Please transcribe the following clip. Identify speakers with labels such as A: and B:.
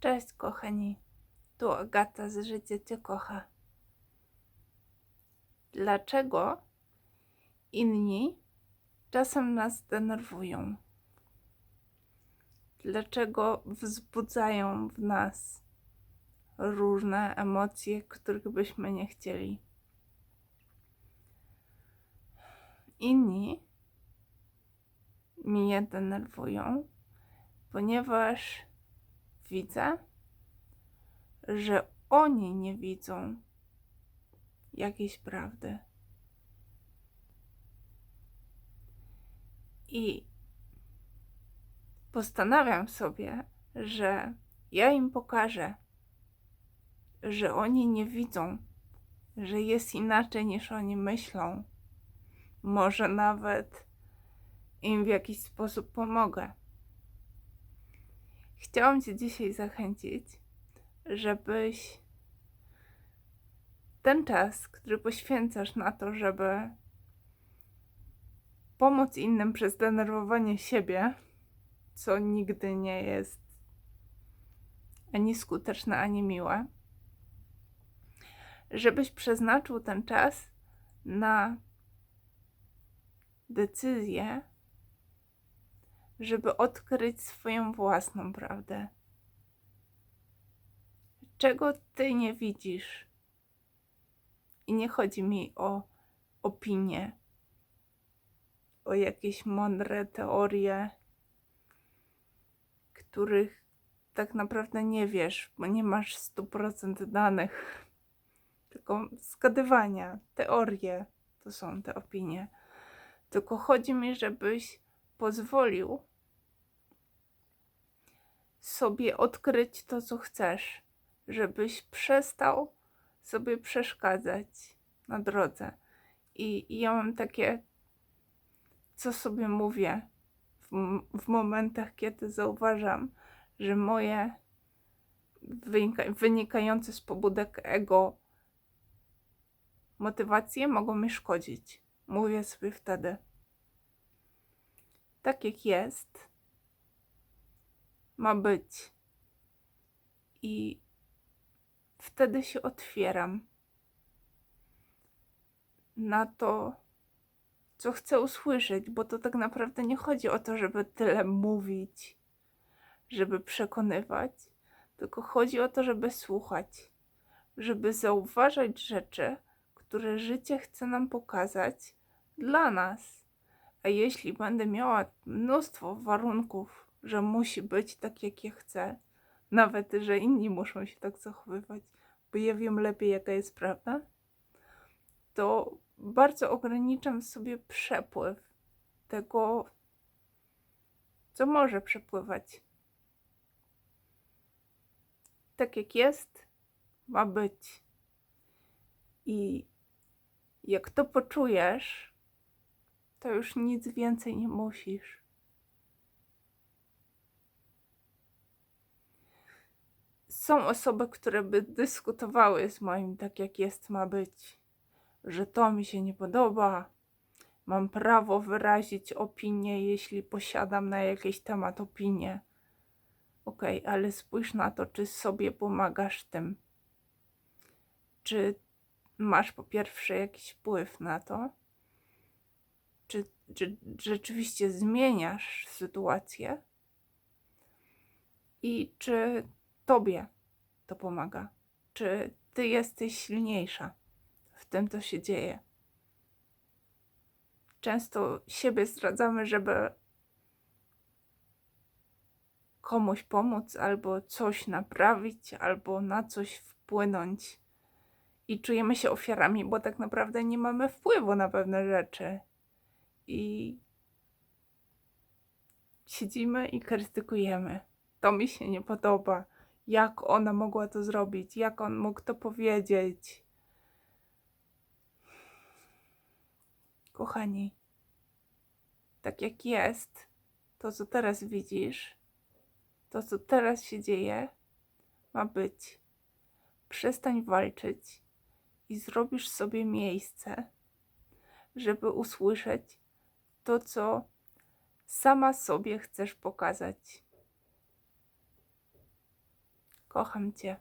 A: Cześć kochani, tu Agata z Życie Cię kocha. Dlaczego inni czasem nas denerwują? Dlaczego wzbudzają w nas różne emocje, których byśmy nie chcieli? Inni mnie denerwują, ponieważ widzę, że oni nie widzą jakiejś prawdy. I postanawiam sobie, że ja im pokażę, że oni nie widzą, że jest inaczej niż oni myślą. Może nawet im w jakiś sposób pomogę. Chciałam Cię dzisiaj zachęcić, żebyś ten czas, który poświęcasz na to, żeby pomóc innym przez denerwowanie siebie, co nigdy nie jest ani skuteczne, ani miłe, żebyś przeznaczył ten czas na decyzję, żeby odkryć swoją własną prawdę. Czego ty nie widzisz? I nie chodzi mi o opinie, o jakieś mądre teorie, których tak naprawdę nie wiesz, bo nie masz 100% danych, tylko zgadywania, teorie to są te opinie. Tylko chodzi mi, żebyś pozwolił sobie odkryć to, co chcesz, żebyś przestał sobie przeszkadzać na drodze. I, i ja mam takie, co sobie mówię w, w momentach, kiedy zauważam, że moje wynika, wynikające z pobudek ego motywacje mogą mi szkodzić. Mówię sobie wtedy, tak jak jest, ma być. I wtedy się otwieram na to, co chcę usłyszeć, bo to tak naprawdę nie chodzi o to, żeby tyle mówić, żeby przekonywać, tylko chodzi o to, żeby słuchać, żeby zauważać rzeczy, które życie chce nam pokazać dla nas. A jeśli będę miała mnóstwo warunków, że musi być tak, jak ja chcę, nawet że inni muszą się tak zachowywać, bo ja wiem lepiej, jaka jest prawda, to bardzo ograniczam sobie przepływ tego, co może przepływać. Tak jak jest, ma być. I jak to poczujesz, to już nic więcej nie musisz. Są osoby, które by dyskutowały z moim tak jak jest ma być, że to mi się nie podoba. Mam prawo wyrazić opinię, jeśli posiadam na jakiś temat opinię. Okej, okay, ale spójrz na to, czy sobie pomagasz tym. Czy masz po pierwsze jakiś wpływ na to? Czy, czy rzeczywiście zmieniasz sytuację? I czy tobie to pomaga? Czy ty jesteś silniejsza w tym, co się dzieje? Często siebie zdradzamy, żeby komuś pomóc, albo coś naprawić, albo na coś wpłynąć. I czujemy się ofiarami, bo tak naprawdę nie mamy wpływu na pewne rzeczy. I siedzimy i krytykujemy. To mi się nie podoba jak ona mogła to zrobić? Jak on mógł to powiedzieć? Kochani, tak jak jest, to co teraz widzisz, to co teraz się dzieje, ma być. Przestań walczyć i zrobisz sobie miejsce, żeby usłyszeć to, co sama sobie chcesz pokazać Kocham cię.